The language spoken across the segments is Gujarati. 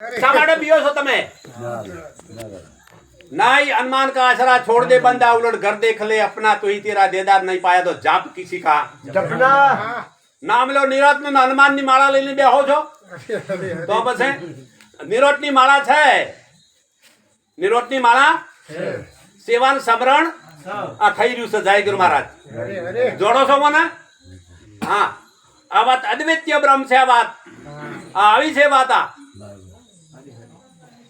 શા માટે પીઓ છો તમે नहीं अनुमान का आसरा छोड़ दे बंदा उलट घर देख ले अपना तो ही तेरा देदार नहीं पाया तो जाप किसी का જપના નામ લો નિરોધ નું હનુમાન ની માળા લઈને બેહો છો તો પછી નિરોધ ની માળા છે નિરોધ ની માળા સેવાન સમરણ આ થઈ રહ્યું છે જય ગુરુ મહારાજ જોડો છો મને હા આ વાત અદ્વિતીય બ્રહ્મ છે આ વાત આ આવી છે વાત આ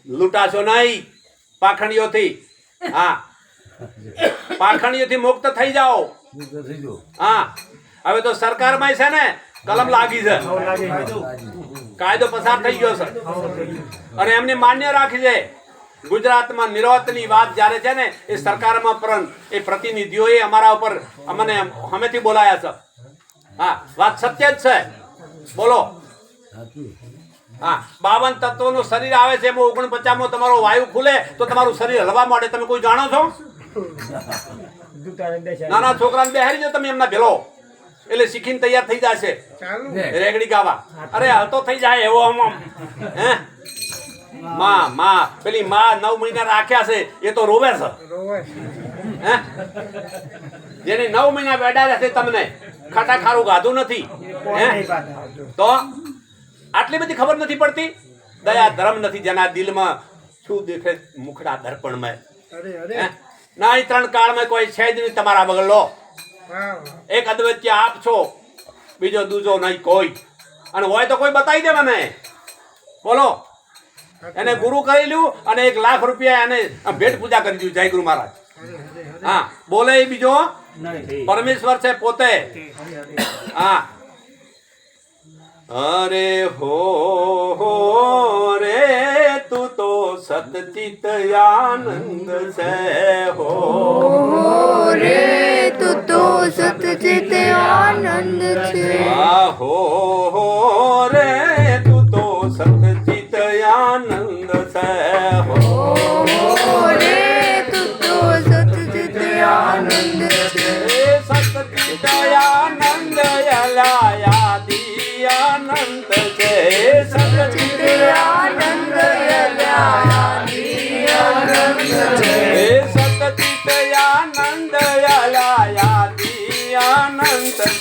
લૂંટાશો નહીં પાખણીઓથી હા. પાખણીઓથી મુક્ત થઈ જાઓ. હા. હવે તો સરકારમાં છે ને કલમ લાગી છે. કાયદો. પસાર થઈ ગયો છે. અને એમને માન્ય રાખી છે. ગુજરાતમાં નિરોતની વાત જ્યારે છે ને એ સરકારમાં પણ એ પ્રતિનિધિઓએ અમારા ઉપર અમને હમેથી બોલાયા છે. હા વાત સત્ય જ છે. બોલો. હા બાવન તત્વોનું શરીર આવે છે એમાં ઓગણપચાસમાં તમારો વાયુ ખુલે તો તમારું શરીર હલવા માટે તમે કોઈ જાણો છો? નાના છોકરાને બેહારી જો તમે એમના ભેલો. એટલે શીખીને તૈયાર થઈ જશે. રેગડી ગાવા. અરે હલતો થઈ જાય એવો હમ આમ. હે? માં માં પેલી માં નવ મહિના રાખ્યા છે એ તો રોવે છે. હે? જેને નવ મહિના બેડાડ્યા છે તમને. ખાટા ખારું ગાધું નથી. હે? તો આટલી બધી ખબર નથી પડતી? દયા ધર્મ નથી જેના દિલમાં શું દેખે મુખડા દર્પણમાં? ના એ ત્રણ કાળમાં કોઈ છે જ નહીં તમારા વગર લો. એક અદવત્ય આપ છો બીજો દૂજો નહીં કોઈ. અને હોય તો કોઈ બતાવી દે મને. બોલો. એને ગુરુ કરી લ્યું અને એક લાખ રૂપિયા એને ભેટ પૂજા કરી દીધું જય ગુરુ મહારાજ. હા બોલે એ બીજો. પરમેશ્વર છે પોતે. હા. અરે હો હો રે તું તો સતચિત આનંદ છે હો. રે તું તો સતચિત આનંદ છે. આ હો હો રે તું તો સતચિત આનંદ છે હો. રે તું તો સતચિત આનંદ છે. સતચિત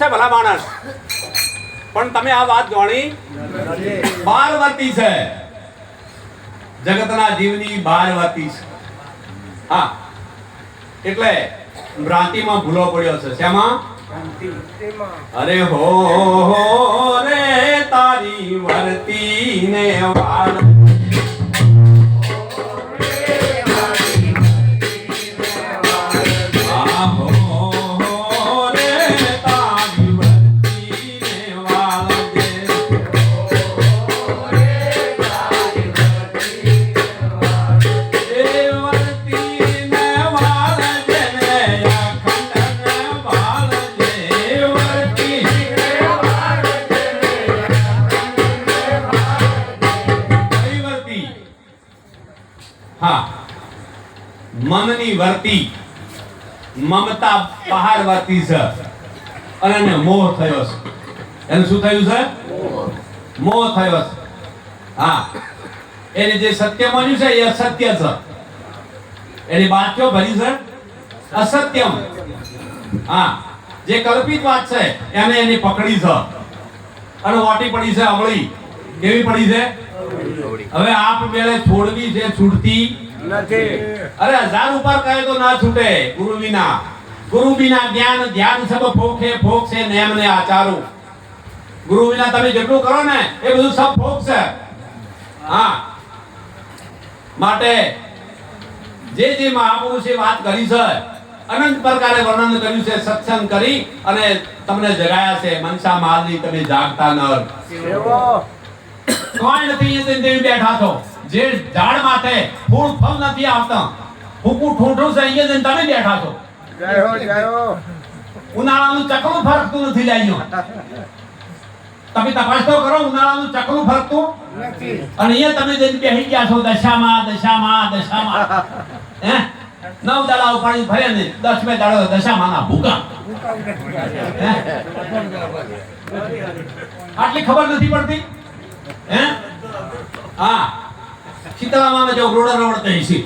છે ભલા માણસ. પણ તમે આ વાત જાણી બારવતી છે. જગતના જીવની બારવતી છે. હા. એટલે ભ્રાંતિમાં ભૂલો પડ્યો છે. શેમાં? અરે હો. હા. મનની વર્તી, મમતા બહાર વર્તી છે. અને મોહ થયો છે. એને શું થયું છે? મોહ થયો છે. હા. એને જે સત્ય માન્યું છે એ અસત્ય છે. એની વાત કયો ભરી છે? અસત્યમ. હા. જે કલ્પિત વાત છે, એને એની પકડી છે. અને વાટી પડી છે અવળી. કેવી પડી છે? હવે આપ મેળે છોડવી છે, છૂટતી અરે હજાર ઉપર કહે તો ના છૂટે ગુરુ વિના ગુરુ વિના જ્ઞાન, ધ્યાન સબ ફોખે ફોક નેમ ને આચારો. ગુરુ વિના તમે જેટલું કરો ને, એ બધું સબ ફોક હા. માટે જે જે મહાપુરુષે વાત કરી છે, અનંત પ્રકારે વર્ણન કર્યું છે, સત્સંગ કરી અને તમને જગાયા છે, મનસા માલની તમે જાગતા નર. કોઈ નથી એ બેઠા છો. જે ઝાડ માથે ફૂલ ફળ નથી આવતા. ફૂકું ઠૂંઠું છે અહીંયા જઈને તમે બેઠા છો. ઉનાળાનું ચકલું ફરકતું નથી લાઈનો તમે તપાસ તો કરો ઉનાળાનું ચકલું ફરકતું? અને અહીંયા તમે જઈને બેસી ગયા છો દશામાં દશામાં દશામાં. હે? નવ દાડા ઉપાડી ફરે ને દસ બે દાડો દશામાના ભૂકા. આટલી ખબર નથી પડતી? હે? હા. શીતળામાં જો રોડ રોડ થઈ છે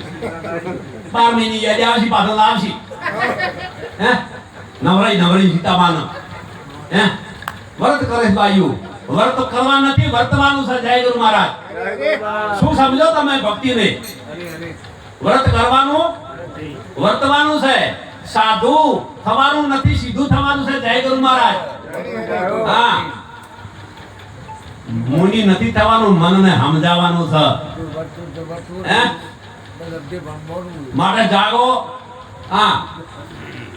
બાર મહિની યાદ આવશે પાછળ આવશે. હે? નવરાઈ નવરી સીતામાન હે? વ્રત કરે બાયુ વર્ત કરવા નથી વર્તવાનું છે, જય ગુરુ મહારાજ. શું સમજો તમે ભક્તિને? વ્રત કરવાનું વર્તવાનું છે. સાધુ થવાનું નથી, સીધું થવાનું છે, જય ગુરુ મહારાજ. હા. મુનિ નથી થવાનું મનને સમજાવવાનું છે. માટે જાગો. હા.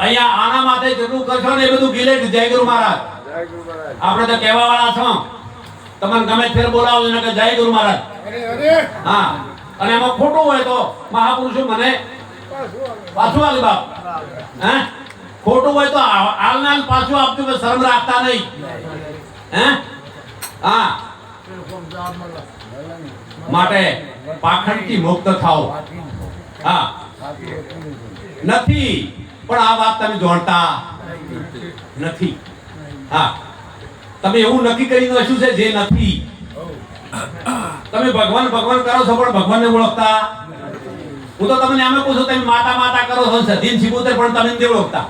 અહીંયા આના માટે જેટલું કરશો ને એ બધું ગિલેટ જય ગુરુ મહારાજ. આપણે તો કહેવા વાળા છો. તમને ગમે ફેર બોલાવો એને કે જય ગુરુ મહારાજ હા. અને એમાં ખોટું હોય તો મહાપુરુષો મને પાછું આલી બાપ. હે? ખોટું હોય તો આલનાલ આલને પાછું આપજો કે શરમ રાખતા નહીં. હે? હા માટે પાખંડથી મુક્ત થાઓ. હા. નથી, પણ આ વાત તમે જાણતા નથી. હા. તમે એવું નક્કી કરીને શું છે? જે નથી. તમે ભગવાન ભગવાન કરો છો, પણ ભગવાનને ઓળખતા હું તો તમને એમ પૂછું તમે માતા માતા કરો છો, સધીન સિબુતર પણ તમે ઓળખતા.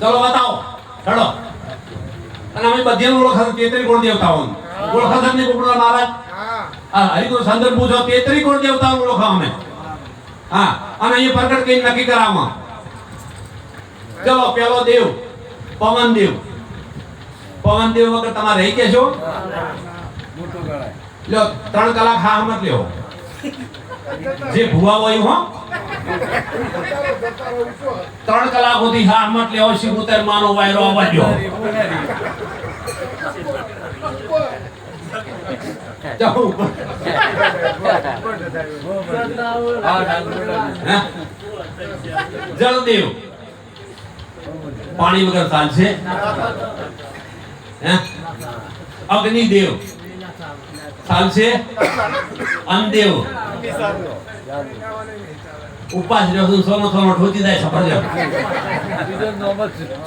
ચલો, બતાવો. ચલો. અને અમે બધી ઓળખ તેત્રી કોણ દેવતાઓ ઓળખ તમને કોકડા મહારાજ? હા. હરિગુરુ સંદર્ભ પૂછો તેત્રી કોણ દેવતાઓ ઓળખા અમે? હા અને અહીંયા પ્રગટ કઈ નક્કી કરાવવા ચલો પેલો દેવ પવન દેવ. પવન દેવ વગર તમારે રહી કે છો લ્યો ત્રણ કલાક હા મત લ્યો જે ભુવા હોય હો. ત્રણ કલાક સુધી હા મત લેવો શિબુતર માનો વાયરો આવવા દ્યો જાઓ. ઉપર. હે? જલદેવ પાણી વગર ચાલશે? હે? અગ્નિદેવ. ચાલશે? અનદેવ ઉપાસ રહ્યો સોનો સોનો ઠોચી જાય સફરજન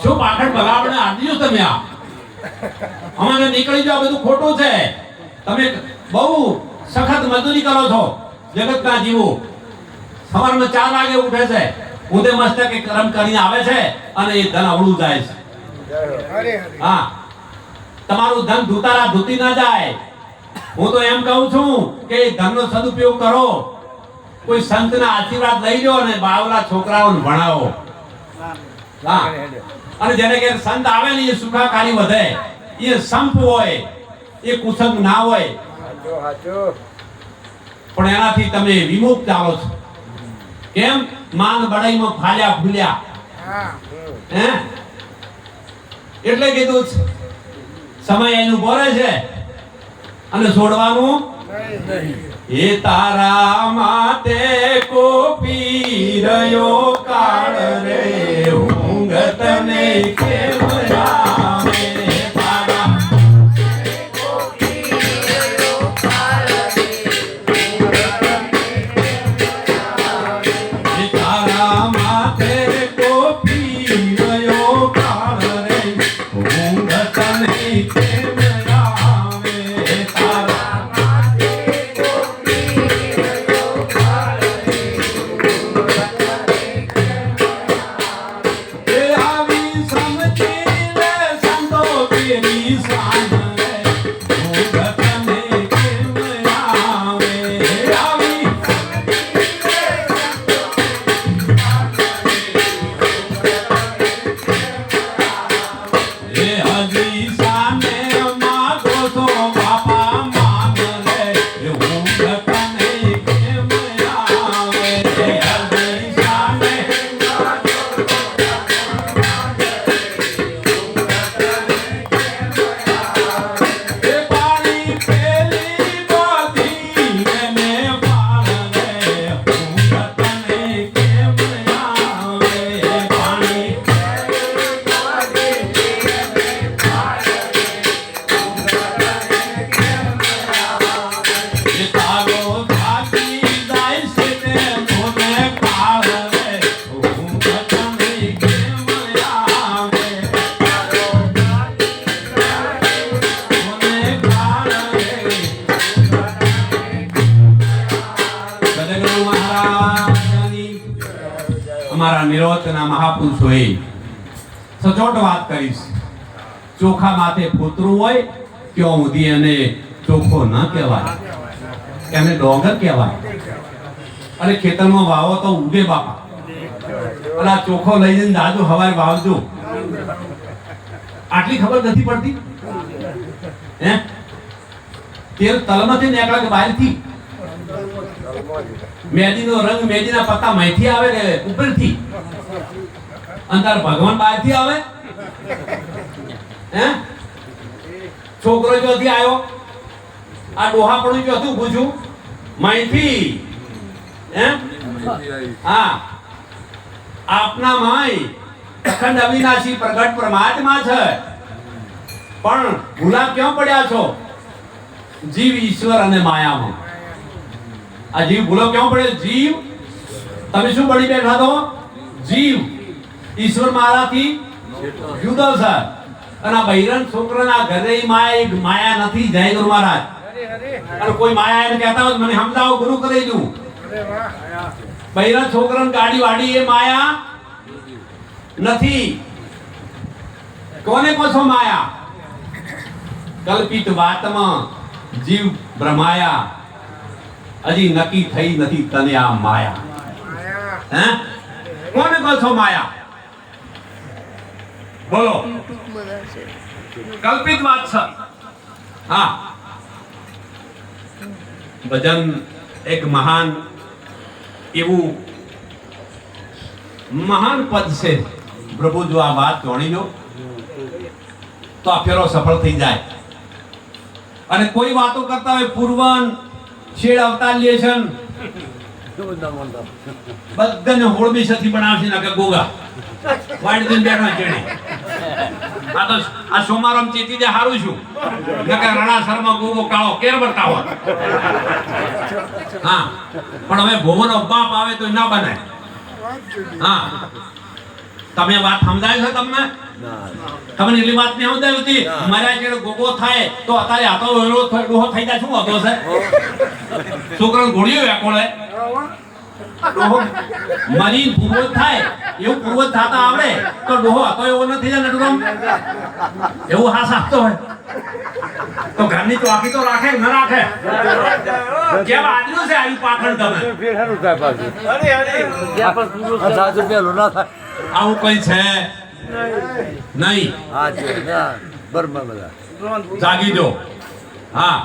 શું પાખંડ ભગાવડે આદિયો તમે આ અમારે નીકળી જાવ બધું ખોટું છે. તમે બહુ સખત મજૂરી કરો છો જગતના જીવો સવારમાં ચાર વાગે ઉઠે છે ઉદય મસ્તકે કરમ કરીને આવે છે અને એ ધન અવળું જાય છે હા. તમારું ધન ધૂતારા ધૂતી ના જાય. હું તો એમ કહું છું કે ધનનો સદુપયોગ કરો. કોઈ સંતના આશીર્વાદ લઈ લો અને બાવલા છોકરાઓને ભણાવો. અને જેને કે સંત આવે ને એ સુખાકારી વધે. એ સંપ હોય એ કુસંગ ના હોય. પણ એનાથી તમે વિમુક્ત આવો છો. કેમ? માન બડાઈમાં ફાલ્યા ફૂલ્યા હે. એટલે કીધું સમય એનું બોરે છે. અને છોડવાનું? એ તારા માતે કોપી રહ્યો કાળ રે ઊંઘ તને નિરોધના મહાપુરુષોએ સચોટ વાત કરીશ. ચોખા માથે ફૂતરું હોય ત્યાં સુધી એને ચોખ્ખો ન કહેવાય. એને ડોંગર કહેવાય. અને ખેતરમાં વાવો તો ઉગે બાપા. અને આ ચોખ્ખો લઈ જઈને દાદુ હવારે વાવજો. આટલી ખબર નથી પડતી? હે? તેલ તલમાંથી નીકળે કે બહારથી? મેદીનો રંગ મેદીના પત્તા માંથી આવે ને ઉપરથી? અંતર ભગવાન બહારથી આવે? હે? છોકરો જોથી આવ્યો. આ ડોહાપણું જોતું પૂછું માહિતી હે? હા. આપના માય અખંડ અવિનાશી પ્રગટ પરમાત્મા છે. પણ ભૂલા ક્યાં પડ્યા છો? જીવ ઈશ્વર અને માયામાં. આ જીવ ભૂલો ક્યાં પડ્યો જીવ. તમે શું પડી બેઠા તો જીવ. ઈશ્વર મારાથી જુદો છે. અને આ બહિરંગ છોકરાના ઘરે માયા એક માયા નથી જય ગુરુ મહારાજ. હરે હરે અને કોઈ માયા એમ કહેતા હોય મને સમજાવો, ગુરુ કરી દઉં. બહિરંગ છોકરાને ગાડી વાડી એ માયા નથી. કોને છો માયા? કલ્પિત વાતમાં જીવ ભ્રમાયા હજી નક્કી થઈ નથી તને આ માયા. હે? કોને છો માયા? બોલો. કલ્પિત વાત છે. હા. ભજન એક મહાન એવું મહાન પદ છે. પ્રભુ જો આ વાત જાણી લો. તો આ ફેરો સફળ થઈ જાય. અને કોઈ વાતો કરતા હોય પૂર્વન શેડ અવતાર લે છે બધાને હોળમી સથી બનાવશે ના કે ગોગા. વાડી બેઠા ચેડે. આ તો આ સોમારામ ચેતી દે હારું છું. નકર રણા શર્મા ગોગો કાળો કેર બરતા હોય. હા પણ હવે ભોવનો બાપ આવે તો ના બને હા. તમે વાત સમજાય છે તમને? તમને એટલી વાત નહીં સમજાય હતી? મારા જેડે ગોગો થાય તો અત્યારે આતો ડોહો થઈ જાય. શું હતો છે? છોકરાને ઘોડીઓ વેકોળે. મરી પૂર્વજ થાય એવું પૂર્વ થતા આવડે તો ડોહો હતો એવો નથી જાય નટુરામ. એવું હાસ આપતો હોય. તો ઘરની ચોકી તો રાખે ન રાખે? કેમ આજનું છે આવી પાખંડ તમે? આવું કઈ છે? નહીં. જાગી જો. હા.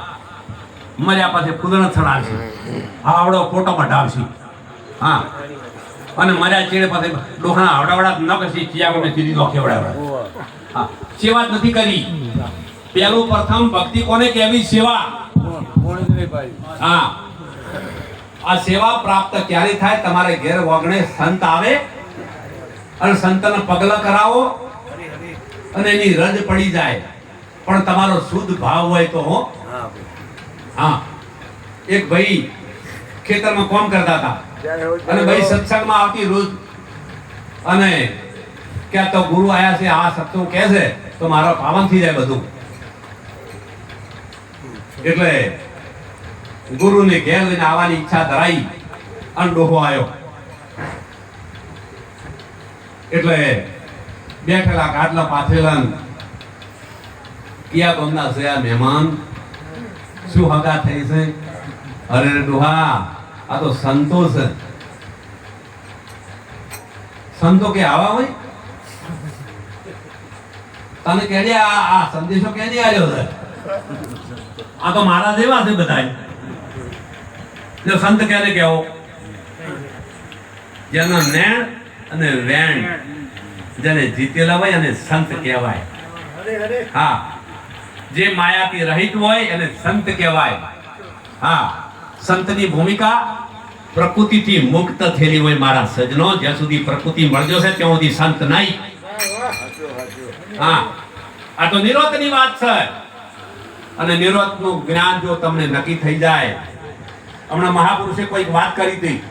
મર્યા પાસે કુદરત ચડાવશે આવડો ફોટો મઢાવશે હા. અને મારા ચેડે પાસે ડોહણા આવડાવડા ન કશી ચિયા ગમે સીધી નોખે વડાવડા. હા. સેવા જ નથી કરી? પેલું પ્રથમ ભક્તિ કોને કહેવી? સેવા. હા. આ સેવા પ્રાપ્ત ક્યારે થાય? તમારે ઘેર વગણે સંત આવે અને સંતને પગલા કરાવો અને એની રજ પડી જાય. પણ તમારો શુદ્ધ ભાવ હોય તો હો. હા. એક ભાઈ ખેતરમાં કોમ કરતા હતા. અને ભાઈ સત્સંગમાં આવતી રોજ અને કે તો ગુરુ આયા છે આ સત્સંગ કે છે તો મારો પાવન થઈ જાય બધું. એટલે ગુરુને ઘેર લઈને આવવાની ઈચ્છા ધરાઈ અને ડોહો આવ્યો એટલે બેઠેલા કાટલા પાથરેલા કિયા ગામના છે આ મહેમાન? શું હગા થઈ છે? અરે ડોહા આ તો સંતો છે. સંતો કે આવા હોય? તને કેડે આ આ સંદેશો કેની આવ્યો છે? આ તો મારા જેવા છે બધા જો સંત કેને કેવો જેનો નેણ અને વેણ જેને જીતેલા હોય અને સંત કહેવાય. હા. જે માયાથી રહિત હોય એને સંત કહેવાય. હા. સંતની ભૂમિકા પ્રકૃતિથી મુક્ત થયેલી હોય મારા સજનો. જ્યાં સુધી પ્રકૃતિ મળજો છે, ત્યાં સુધી સંત નહીં. હા. આ તો નિરોધની વાત છે. અને નિરોધનું જ્ઞાન જો તમને નક્કી થઈ જાય. હમણાં મહાપુરુષે કોઈક વાત કરી હતી.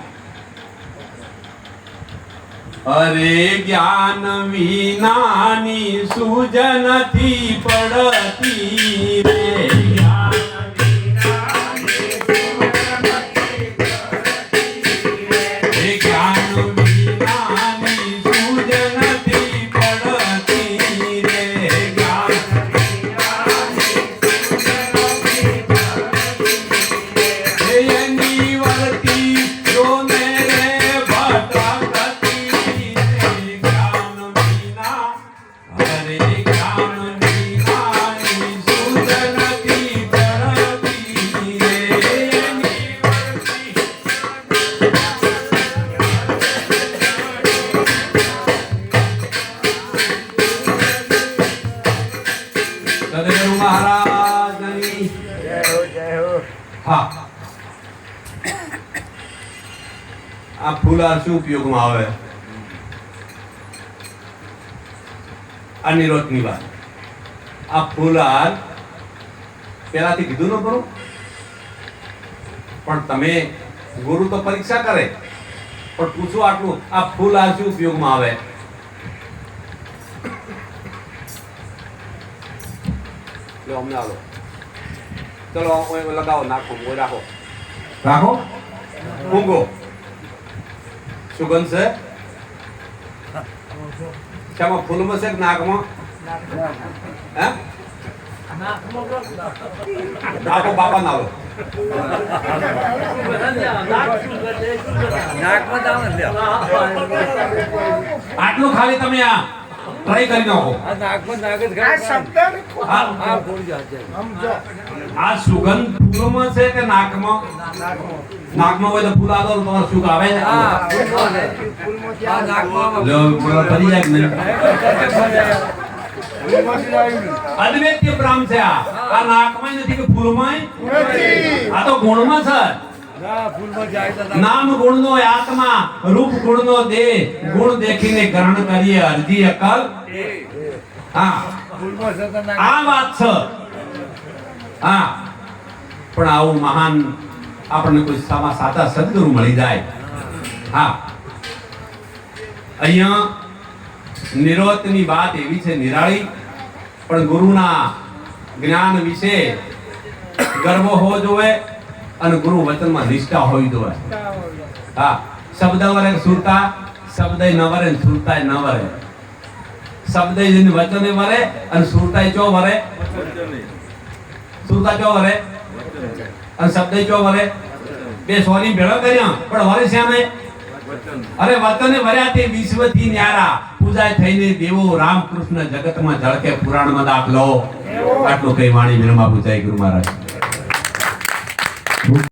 અરે જ્ઞાન વિનાની સુજનથી પડતી રે. મહારાજની જય હો જય હો. હા. આ ફૂલા શું ઉપયોગમાં આવે? આ નિરોધની વાત. આ ફૂલહાર પેલાથી કીધું ન કરું? પણ તમે ગુરુ તો પરીક્ષા કરે. પણ પૂછો આટલું આ ફૂલહાર શું ઉપયોગમાં આવે? લો અમને આવો ચલો લગાવો નાખો ઓય રાખો રાખો ઊંઘો સુગંધ છે શામાં ફૂલમાં છે કે નાકમાં હે આપો બાપા ના લો આટલું ખાલી તમે આ ટ્રાય કરી નાખો. આ સુગંધ ફૂલોમાં છે કે નાકમાં? નાકમાં. હોય તો ફૂલ તો તમારે સુખ આવે અદ્વૈત્ય બ્રહ્મ છે આ. આ નાકમાં નથી કે ફૂલમાં આ તો ગુણમાં છે. નામ ગુણનો આત્મા રૂપ ગુણનો દેહ ગુણ દેખીને ગ્રહણ કરીએ અરજી અકલ. હા. આ વાત છે. હા. પણ આવું મહાન આપણને કોઈ સામા સાચા સદગુરુ મળી જાય. હા. અહીંયા નિરોતની વાત એવી છે નિરાળી પણ ગુરુના જ્ઞાન વિશે ગર્વ હોવો જોઈએ. અને ગુરુ વચનમાં નિષ્ઠા હોવી જોઈએ હા શબ્દ વરે સુરતા શબ્દ ન વરે સુરતા ન વરે શબ્દ જેને વચને વરે અને સુરતા ચો વરે? સુરતા ચો વરે? અને શબ્દ ચો વરે? બે સોની ભેળો કર્યા પણ વરે શ્યામે? અરે વતને વર્યા તે વિશ્વથી ન્યારા. પૂજા થઈને દેવો રામકૃષ્ણ જગતમાં ઝળકે પુરાણમાં દાખલો. આટલું કઈ વાણી વિરમા પૂજાય ગુરુ મહારાજ.